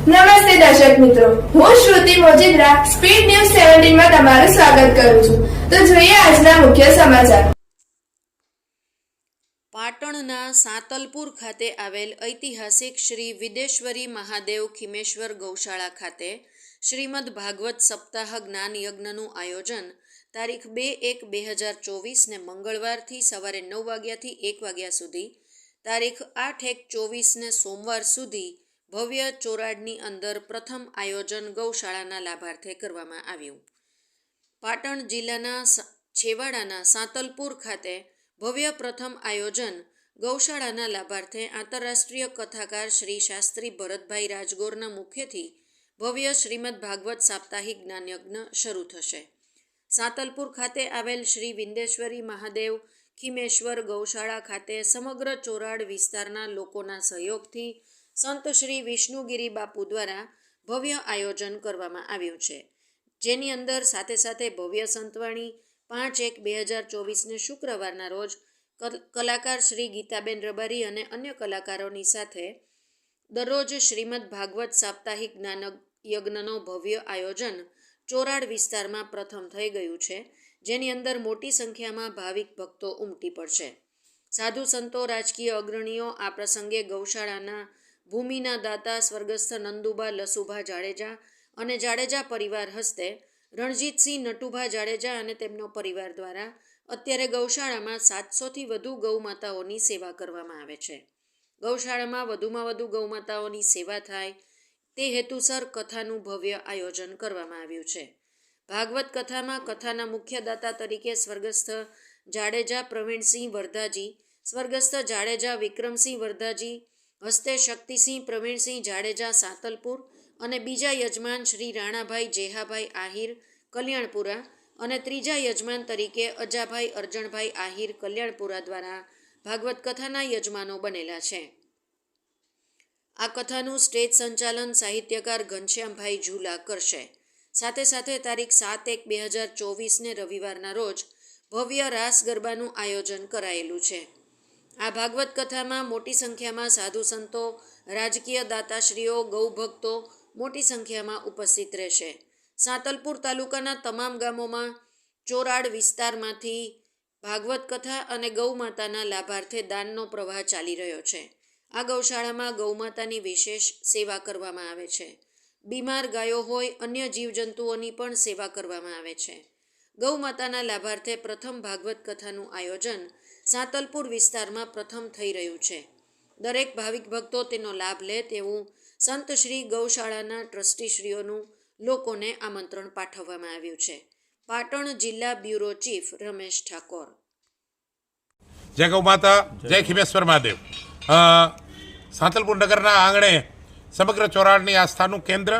નમસ્તે દર્શક મિત્રો. હું શ્રુતિ મોજીદ્રા, સ્પીડ ન્યૂઝ સેવન્ટીનમાં તમારું સ્વાગત કરું છું. તો જોઈએ આજના મુખ્ય સમાચાર. પાટણના સાંતલપુર ખાતે આવેલ ઐતિહાસિક શ્રી વિદેશ્વરી મહાદેવ ખીમેશ્વર ગૌશાળા ખાતે શ્રીમદ ભાગવત સપ્તાહ જ્ઞાન યજ્ઞનું આયોજન તારીખ બે એક બે હજાર ચોવીસને મંગળવારથી સવારે નવ વાગ્યાથી એક વાગ્યા સુધી, તારીખ આઠ એક ચોવીસને સોમવાર સુધી ભવ્ય ચોરાડની અંદર પ્રથમ આયોજન ગૌશાળાના લાભાર્થે કરવામાં આવ્યું. પાટણ જિલ્લાના છેવાડાના સાંતલપુર ખાતે ભવ્ય પ્રથમ આયોજન ગૌશાળાના લાભાર્થે આંતરરાષ્ટ્રીય કથાકાર શ્રી શાસ્ત્રી ભરતભાઈ રાજગોરના મુખ્યથી ભવ્ય શ્રીમદ ભાગવત સાપ્તાહિક જ્ઞાનયજ્ઞ શરૂ થશે. સાંતલપુર ખાતે આવેલ શ્રી વિંદેશ્વરી મહાદેવ ખીમેશ્વર ગૌશાળા ખાતે સમગ્ર ચોરાડ વિસ્તારના લોકોના સહયોગથી સંત શ્રી વિષ્ણુગીરી બાપુ દ્વારા ભવ્ય આયોજન કરવામાં આવ્યું છે. જેની અંદર સાથે સાથે ભવ્ય સંતવાણી પાંચ એક બે હજાર ચોવીસને શુક્રવારના રોજ કલાકાર શ્રી ગીતાબેન રબારી અને અન્ય કલાકારોની સાથે દરરોજ શ્રીમદ ભાગવત સાપ્તાહિક જ્ઞાન યજ્ઞનો ભવ્ય આયોજન ચોરાડ વિસ્તારમાં પ્રથમ થઈ ગયું છે, જેની અંદર મોટી સંખ્યામાં ભાવિક ભક્તો ઉમટી પડશે. સાધુ સંતો, રાજકીય અગ્રણીઓ આ પ્રસંગે ગૌશાળાના ભૂમિના દાતા સ્વર્ગસ્થ નંદુભા લસુભા જાડેજા અને જાડેજા પરિવાર હસ્તે રણજીતસિંહ નટુભા જાડેજા અને તેમનો પરિવાર દ્વારા અત્યારે ગૌશાળામાં સાતસોથી વધુ ગૌમાતાઓની સેવા કરવામાં આવે છે. ગૌશાળામાં વધુમાં વધુ ગૌમાતાઓની સેવા થાય તે હેતુસર કથાનું ભવ્ય આયોજન કરવામાં આવ્યું છે. ભાગવત કથામાં કથાના મુખ્ય દાતા તરીકે સ્વર્ગસ્થ જાડેજા પ્રવીણસિંહ વરદાજી સ્વર્ગસ્થ જાડેજા વિક્રમસિંહ વરદાજી હસ્તે શક્તિસિંહ, પ્રવીણસિંહ જાડેજા, સાતલપુર અને બીજા યજમાન શ્રી રાણાભાઈ જેહાભાઈ આહિર કલ્યાણપુરા અને ત્રીજા યજમાન તરીકે અજાભાઈ અરજણભાઈ આહિર કલ્યાણપુરા દ્વારા ભાગવત કથાના યજમાનો બનેલા છે. આ કથાનું સ્ટેજ સંચાલન સાહિત્યકાર ઘનશ્યામભાઈ ઝુલા કરશે. સાથે સાથે તારીખ સાત એક બે હજાર ચોવીસને રવિવારના રોજ ભવ્ય રાસ ગરબાનું આયોજન કરાયેલું છે. આ ભાગવત કથામાં મોટી સંખ્યામાં સાધુ સંતો, રાજકીય દાતાશ્રીઓ ગૌભક્તો મોટી સંખ્યામાં ઉપસ્થિત રહેશે. સાંતલપુર તાલુકાના તમામ ગામોમાં ચોરાડ વિસ્તારમાંથી ભાગવત કથા અને ગૌમાતાના લાભાર્થે દાનનો પ્રવાહ ચાલી રહ્યો છે. આ ગૌશાળામાં ગૌમાતાની વિશેષ સેવા કરવામાં આવે છે. બીમાર ગાયો હોય અન્ય જીવજંતુઓની પણ સેવા કરવામાં આવે છે. ગૌમાતાના લાભાર્થે પ્રથમ ભાગવત કથાનું આયોજન સાંતલપુર વિસ્તારમાં પ્રથમ થઈ રહ્યું છે. દરેક ભાવિક ભક્તો તેનો લાભ લે તેવું સંત શ્રી ગૌશાળાના ટ્રસ્ટીશ્રીઓનું લોકોને આમંત્રણ પાઠવવામાં આવ્યું છે. પાટણ જિલ્લા બ્યુરો ચીફ રમેશ ઠાકોર. જય ગૌ માતા, જય ખિમેશ્વર મહાદેવ. સાંતલપુર નગરના આંગણે સમગ્ર ચોરાડની આસ્થાનું કેન્દ્ર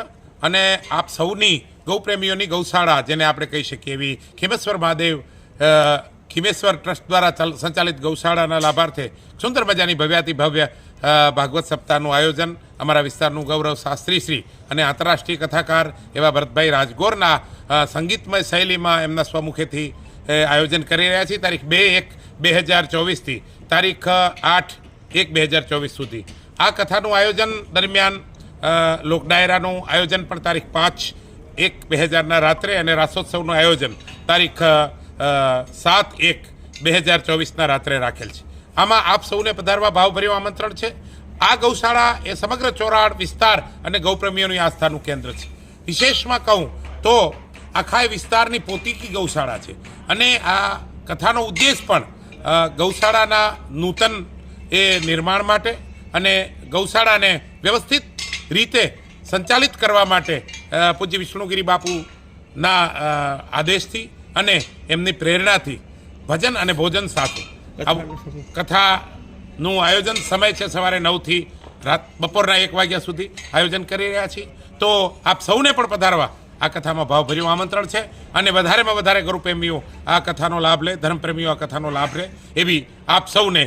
અને આપ સૌની ગૌપ્રેમીઓની ગૌશાળા, જેને આપણે કહી શકીએ એવી ખિમેશ્વર મહાદેવ ખિમેશ્વર ટ્રસ્ટ દ્વારા ચલ- સંચાલિત ગૌશાળાના લાભાર્થે સુંદર મજાની ભવ્યાતિ ભવ્ય ભાગવત સપ્તાહનું આયોજન અમારા વિસ્તારનું ગૌરવ શાસ્ત્રી શ્રી અને આંતરરાષ્ટ્રીય કથાકાર એવા ભરતભાઈ રાજગોરના સંગીતમય શૈલીમાં એમના સ્વમુખેથી આયોજન કરી રહ્યા છીએ. તારીખ બે એક બે હજાર ચોવીસથી. તારીખ આઠ એક બે હજાર ચોવીસ સુધી. આ કથાનું આયોજન દરમિયાન લોકડાયરાનું લોક ડાયરાનું આયોજન પણ તારીખ પાંચ એક બે હજારના રાત્રે અને રાસોત્સવનું આયોજન તારીખ સાત એક બે હજાર ચોવીસના રાત્રે રાખેલ છે. આમાં આપ સૌને પધારવા ભાવભર્યું આમંત્રણ છે. આ ગૌશાળા એ સમગ્ર ચોરાડ વિસ્તાર અને ગૌપ્રેમીઓની આસ્થાનું કેન્દ્ર છે. વિશેષમાં કહું તો આખા વિસ્તારની પોતીકી ગૌશાળા છે. અને આ કથાનો ઉદ્દેશ પણ ગૌશાળાના નૂતન એ નિર્માણ માટે અને ગૌશાળાને વ્યવસ્થિત રીતે સંચાલિત કરવા માટે પૂજ્ય વિષ્ણુગીરી બાપુના આદેશથી અને એમની પ્રેરણાથી ભજન અને ભોજન સાથે. કથાનું આયોજન સમય છે સવારે નવથી રાત બપોરના એક વાગ્યા સુધી આયોજન કરી રહ્યા છીએ. તો આપ સૌને પણ પધારવા આ કથામાં ભાવભર્યું આમંત્રણ છે અને વધારેમાં વધારે ગુરુપ્રેમીઓ આ કથાનો લાભ લે ધર્મપ્રેમીઓ આ કથાનો લાભ લે એવી આપ સૌને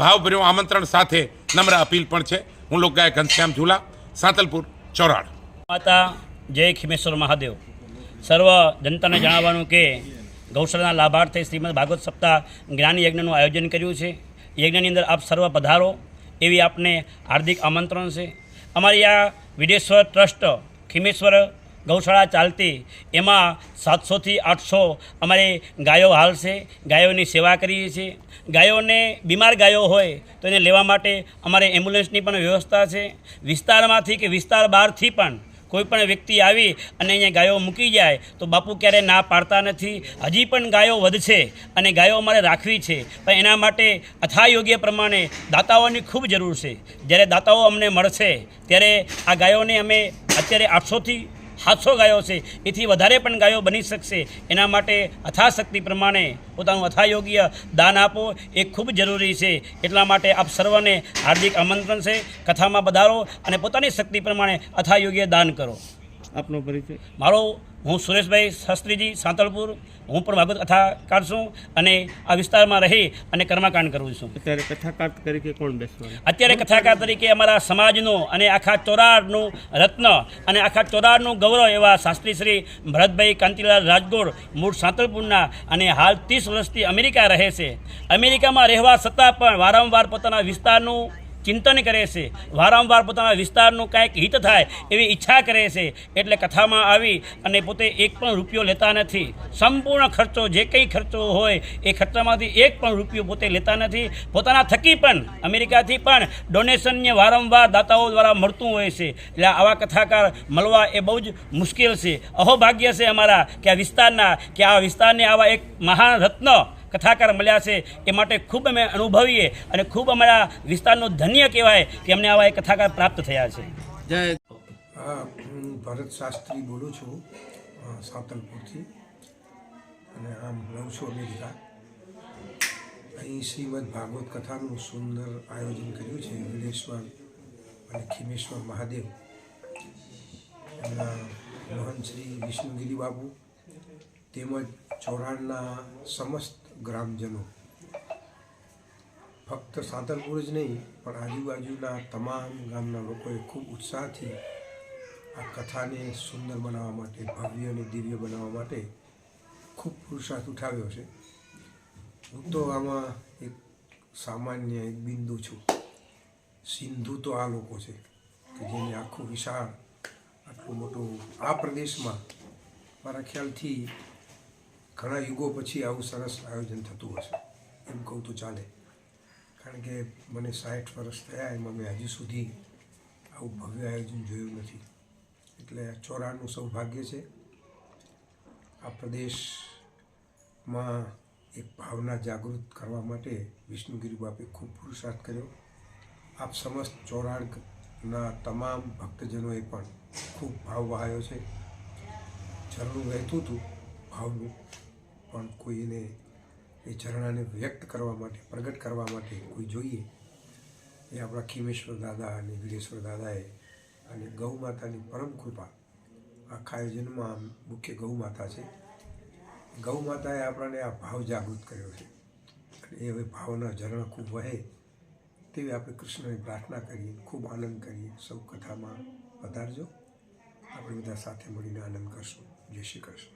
ભાવભર્યું આમંત્રણ સાથે નમ્ર અપીલ પણ છે. હું લોકગાયક ઘનશ્યામ ઝુલા સાંતલપુર ચોરાડ. માતા જય ખિમેશ્વર મહાદેવ. સર્વ જનતાને જણાવવાનું કે ગૌશાળાના લાભાર્થે શ્રીમદ ભાગવત સપ્તાહ જ્ઞાન યજ્ઞનું આયોજન કર્યું છે. યજ્ઞની અંદર આપ સર્વ પધારો, એવી આપને હાર્દિક આમંત્રણ છે. અમારી આ વિદેશ્વર ટ્રસ્ટ, ખીમેશ્વર ગૌશાળા ચાલતી, એમાં સાતસોથી આઠસો અમારે ગાયો હાલ છે, ગાયોની સેવા કરીએ છીએ. ગાયોને બીમાર ગાયો હોય તો એને લેવા માટે અમારે એમ્બ્યુલન્સની પણ વ્યવસ્થા છે. વિસ્તારમાંથી કે વિસ્તાર બહારથી પણ કોઈ પણ વ્યક્તિ આવી અને અહીંયા ગાયો મૂકી જાય, તો બાપુ ક્યારે ના પાડતા નથી. હજી પણ ગાયો વધશે અને ગાયો અમારે રાખવી છે. પણ એના માટે અથા યોગ્ય પ્રમાણે દાતાઓની ખૂબ જરૂર છે. જ્યારે દાતાઓ અમને મળશે, ત્યારે આ ગાયોને અમે અત્યારે આઠસોથી સાતસો ગાયો છે એથી વધારે પણ ગાયો બની શકશે. એના માટે અથાશક્તિ પ્રમાણે પોતાનું અથાયોગ્ય દાન આપો એ ખૂબ જરૂરી છે. એટલા માટે આપ સર્વને હાર્દિક આમંત્રણ છે. કથામાં વધારો અને પોતાની શક્તિ પ્રમાણે અથાયોગ્ય દાન કરો. આપનો પરિચય. મારો હું સુરેશભાઈ શાસ્ત્રીજી સાંતળપુર હું પણ ભાગવત કથાકાર છું અને આ વિસ્તારમાં રહી અને કર્મકાંડ કરું છું. અત્યારે કથાકાર તરીકે કોણ બેસવાનું? અત્યારે કથાકાર તરીકે અમારા સમાજનું અને આખા ચોરાડનું રત્ન અને આખા ચોરાડનું ગૌરવ એવા શાસ્ત્રી શ્રી ભરતભાઈ કાંતિલાલ રાજગોર મૂળ સાંતળપુરના અને હાલ ત્રીસ વર્ષથી અમેરિકા રહે છે. અમેરિકામાં રહેવા છતાં પણ વારંવાર પોતાના વિસ્તારનું ચિંતન કરે છે. વારંવાર પોતાના વિસ્તારનું કાંઈક હિત થાય એવી ઈચ્છા કરે છે. એટલે કથામાં આવી અને પોતે એક પણ રૂપિયો લેતા નથી. સંપૂર્ણ ખર્ચો, જે કંઈ ખર્ચો હોય, એ ખર્ચામાંથી એક પણ રૂપિયો પોતે લેતા નથી. પોતાના થકી પણ, અમેરિકાથી પણ ડોનેશનને વારંવાર દાતાઓ દ્વારા મળતું હોય છે. એટલે આવા કથાકાર મળવા એ બહુ જ મુશ્કેલ છે. અહોભાગ્ય છે અમારા કે આ વિસ્તારના, કે આ વિસ્તારને આવા એક મહાન રત્ન કથાકાર મળ્યા છે એ માટે ખૂબ અમે અનુભવીએ અને ખૂબ અમારા વિસ્તારનો ધન્ય કહેવાય કે અમને આવા એક કથાકાર પ્રાપ્ત થયા છે. જય. હું ભરત શાસ્ત્રી બોલું છું સાંતલપુરથી. અને આમ રહું છું અમેરિકા. અહીં શ્રીમદ ભાગવત કથાનું સુંદર આયોજન કર્યું છે વિલેશ્વર અને ખીમેશ્વર મહાદેવ. એમના મહંત શ્રી વિષ્ણુગીરી બાબુ તેમજ ચોરાણના સમસ્ત ગ્રામજનો. ફક્ત સાતલપુર જ નહીં, પણ આજુબાજુના તમામ ગામના લોકોએ ખૂબ ઉત્સાહથી આ કથાને સુંદર બનાવવા માટે, ભવ્ય અને દિવ્ય બનાવવા માટે ખૂબ પુરુષાર્થ ઉઠાવ્યો છે. હું તો આમાં એક સામાન્ય એક બિંદુ છું. સિંધુ તો આ લોકો છે, કે જેને આખું વિશાળ, આટલું મોટું આ પ્રદેશમાં મારા ખ્યાલથી ઘણા યુગો પછી આવું સરસ આયોજન થતું હશે. એમ કહું તો ચાલે. કારણ કે મને સાઠ વર્ષ થયા, એમાં મેં હજી સુધી આવું ભવ્ય આયોજન જોયું નથી. એટલે ચોરાનું સૌભાગ્ય છે, આ પ્રદેશમાં એક ભાવના જાગૃત કરવા માટે વિષ્ણુગીરી બાપે ખૂબ પુરુષાર્થ કર્યો. આપ સમસ્ત ચોરાડના તમામ ભક્તજનોએ પણ ખૂબ ભાવ વહાયો છે. ઝરણું વહેતું હતું, ભાવનું. પણ કોઈ એને એ ઝરણાને વ્યક્ત કરવા માટે, પ્રગટ કરવા માટે કોઈ જોઈએ? એ આપણા ખીમેશ્વર દાદા અને વીરેશ્વર દાદાએ અને ગૌ માતાની પરમ કૃપા આખા આયોજનમાં મુખ્ય ગૌ માતા છે. ગૌ માતાએ આપણને આ ભાવ જાગૃત કર્યો છે. અને એ હવે ભાવના ઝરણા ખૂબ વહે તેવી આપણે કૃષ્ણની પ્રાર્થના કરીએ, ખૂબ આનંદ કરીએ. સૌ કથામાં પધારજો. આપણે બધા સાથે મળીને આનંદ કરશું. જય શ્રી કૃષ્ણ.